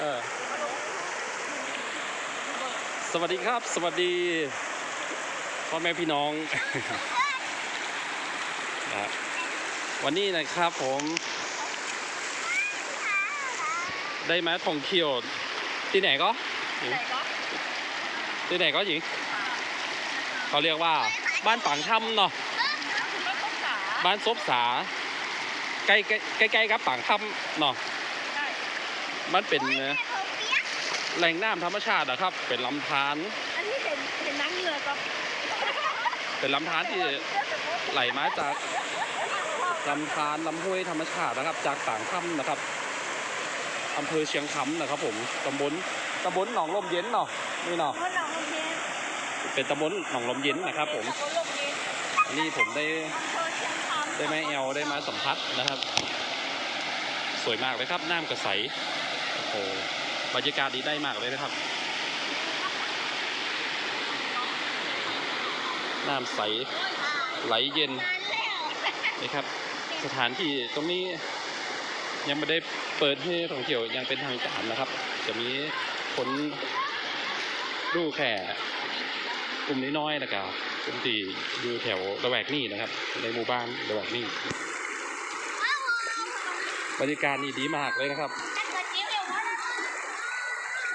เออสวัสดีครับ สวัสดีพ่อแม่พี่น้องนะวันนี้นะครับผม ได้มาท่องเที่ยวที่ไหนก็หญิงไหนก็ที่ไหนก็หญิงเขาเรียกว่า บ้านปางถ้ำเนาะไม่ต้องจ๋าบ้านซบสาใกล้ใกล้ใกล้ๆกับปางถ้ำเนาะใช่ มันเป็นแหล่งน้ำธรรมชาตินะครับ เป็นลำธารอันนี้เห็นเห็นน้ำเหงื่อก็เป็นลำธารที่ไหลมาจากลำธารลำห้วยธรรมชาตินะครับ จากปางถ้ำนะครับอำเภอเชียงคำนะครับ ผมตำบลตำบลหนองลมเย็นเนาะนี่เนาะเมื่อหนองลมเย็นเป็นตำบลหนองลมเย็นนะครับผมตำบลลมเย็นอันนี้ผมได้อำเภอเชียงคำได้มาแอลได้มาสัมผัสนะครับ สวยมากเลยครับน้ำกระใส โหบรรยากาศดีได้มากเลยนะครับ น้ำใสไหลเย็นนะครับ สถานที่ตรงนี้ยังไม่ได้เปิดให้ท่องเที่ยวอยังเป็นทางการนะครับ จะมีคนดูแค่กลุ่มน้อยๆนะครับกลุ่มที่อยู่แถวระแวกนี้นะครับ ในหมู่บ้านระแวกนี้บรรยากาศนี่ดีมากเลยนะครับ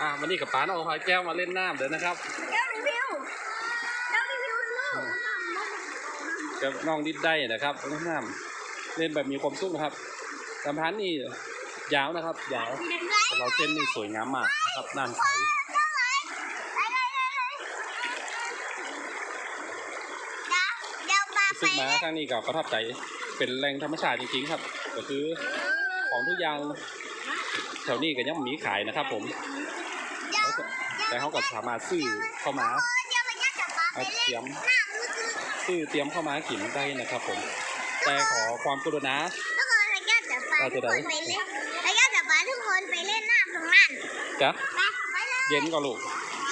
อ่าวันนี้กับป้าน้องพาแก้วมาเล่นน้ำเดี๋ยวนะครับเจ้ารีวิวเจ้ารีวิวลูกกับน้องดิดได้นะครับเล่นน้ำเล่นแบบมีความสุขนะครับลำธารนี่ยาวนะครับยาวแต่เราเส้นนี่สวยงามมากนะครับน้ำใสรู้สึกมาครั้งนี้ก็ประทับใจเป็นแหล่งธรรมชาติจริงๆครับ ก็คือของทุกอย่าง แถวนี้ก็ยังมีขายนะครับ ผมแล้วก็แต่เขาก็สามารถซื้อเข้ามาเอาเตรียมซื้อเตรียมเข้ามากินได้นะครับ ผม แต่ขอความกรุณาทุกคนไปเล่นแล้วก็จะพาทุกคนไปเล่นน้ำตรงนั้นจ้ะไปไปเลยเย็นก็ลูก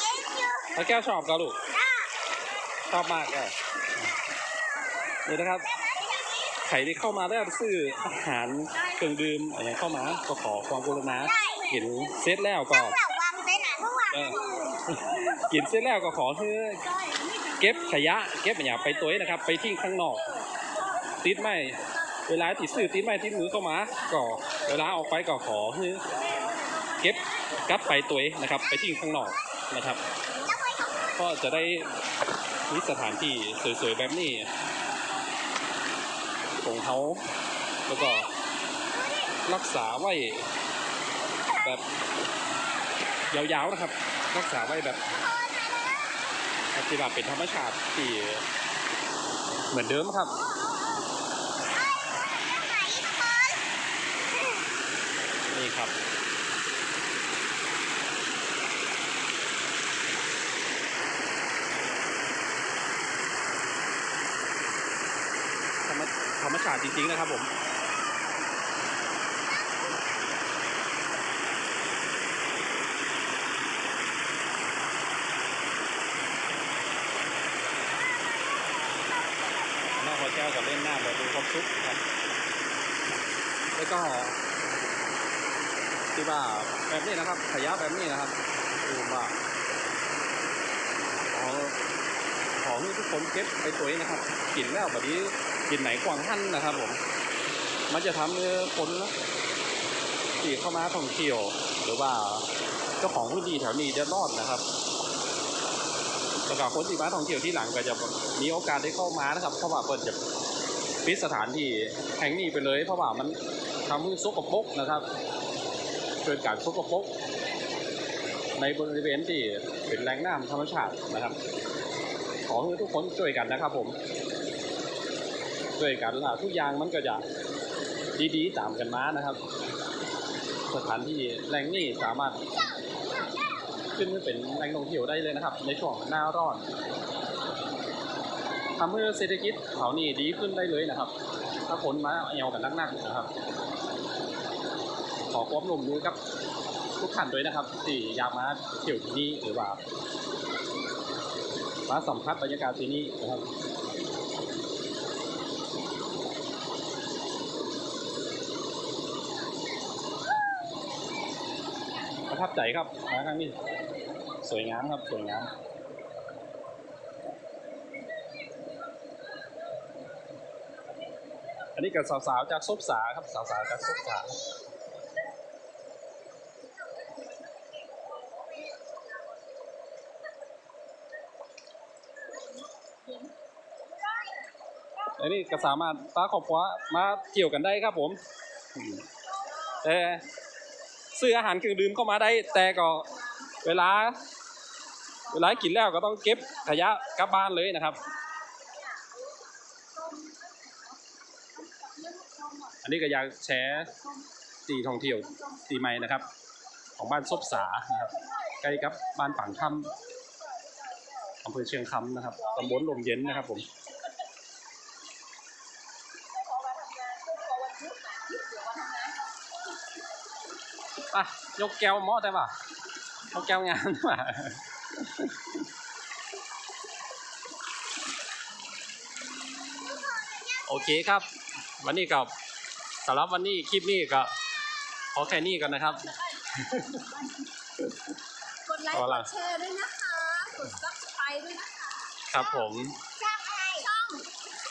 เย็นอยู่ถ้าแก้วชอบก็ลูกจ้าชอบมากอะนี่นะครับใครที่เข้ามาได้ซื้ออาหารเครื่องดื่มอะไรเข้ามาก็ขอความกรุณาเห็นเซตแล้วก็พวกเราวางไปไหนพวกเราเออกินเสร็จแล้วก็ขอคือเก็บขยะ เก็บอย่างไปตัวเองนะครับ ไปทิ้งข้างนอก ติดไม่เวลาติดสื่อติดไม่ติดมือเข้ามาก็เวลาออกไปก็ขอคือเก็บกลับไปตัวเองนะครับ ไปทิ้งข้างนอกนะครับ ก็จะได้มีสถานที่สวยๆแบบนี้ ของเขาแล้วก็รักษาไว้แบบยาวๆนะครับ รักษาไว้แบบปฏิบัติเป็นธรรมชาติที่เหมือนเดิมครับนี่ครับ ธรรม ธรรมชาติจริง ๆ นะครับผมนอกหัวแก้วกับเล่นหน้ำแบบดูความสุขครับ แล้วก็ที่ว่าแบบนี้นะครับขยะแบบนี้นะครับดูว่าขอขอให้ทุกคนเก็บไปตัวเองนะครับกลิ่นแล้วแบบนี้ กินไหนกวางหั่นนะครับผม มันจะทำให้คนที่เข้ามาท่องเที่ยว หรือว่าเจ้าของพื้นที่แถวนี้เดือดนะครับแล้วก็คนที่มาท่องเที่ยวที่หลังก็จะมีโอกาสได้เข้ามานะครับ เพราะว่าเปิดจะปิดสถานที่แห่งนี้ไปเลย เพราะว่ามันทำให้สกปรกนะครับเกิดการสกปรกในบริเวณที่เป็นแหล่งน้ำธรรมชาตินะครับ ขอให้ทุกคนช่วยกันนะครับผม ช่วยกันล่ะทุกอย่างมันก็จะดีๆตามกันมานะครับ สถานที่แหล่งนี้สามารถขึ้นมาเป็นแหล่งท่องเที่ยวได้เลยนะครับ ในช่วงหน้าร้อนทำให้เศรษฐกิจเขานี่ดีขึ้นได้เลยนะครับ ถ้าคนมาเอวกันนักๆนะครับ ขอความร่วมมือกับทุกท่านด้วยนะครับที่อยากมาเที่ยวที่นี่หรือว่ามาสัมผัสบรรยากาศที่นี่นะครับ ประ ทับใจครับมาครั้งนี้สวยงามครับสวยงามอันนี้กับสาวๆจากซบสาครับสาวๆจากซบสาอันนี้ก็สามารถป้าครอบครัวมาเที่ยวกันได้ครับผมอืมแต่ ซื้ออาหารเครื่องดื่มเข้ามาได้ แต่ก็เวลา เวลากินแล้วก็ต้องเก็บขยะกลับบ้านเลยนะครับ อันนี้ก็อยากแชร์ตีท่องเที่ยวตีใหม่นะครับ ของบ้านซบสานะครับใกล้กับบ้านปังคำอำเภอเชียงคำนะครับตำบลลมเย็นนะครับผม อะยกแก้วหม้อได้ป่ะยกแก้วงานได้ป่ะโอเคครับ วันนี้กับสำหรับวันนี้คลิปนี้ก็ขอแค่นี้ก่อนนะครับ กดไลค์เอากล่ะดแชร์ด้วยนะคะ กด subscribe ด้วยนะคะครับผมชอบอะไรช่อง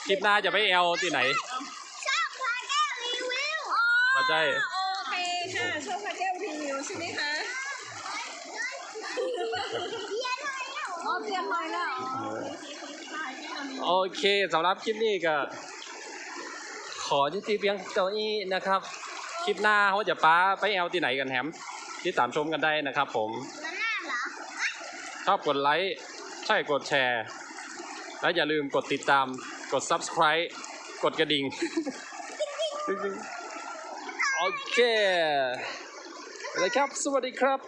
คลิปหน้าจะไปแอลที่ไหนชอบพาแก้วรีวิวมาได้โอเคค่ะชอบพาแก้วรีวิว ใช่ไหมคะเบียร์ไทยแล้วอ๋อเปลี่ยนใหม่แล้วโอเคสำหรับคลิปนี้ก็ ขอยุติเพียงเท่านี้นะครับ คลิปหน้าเขาจะป้าไปแอลที่ไหนกันแฮมที่ตามชมกันได้นะครับผมแล้วหน้าเหรอชอบกดไลค์ใช่กดแชร์ และอย่าลืมกดติดตามกด subscribe กดกระดิ่งโอเค เลยครับ สวัสดีครับ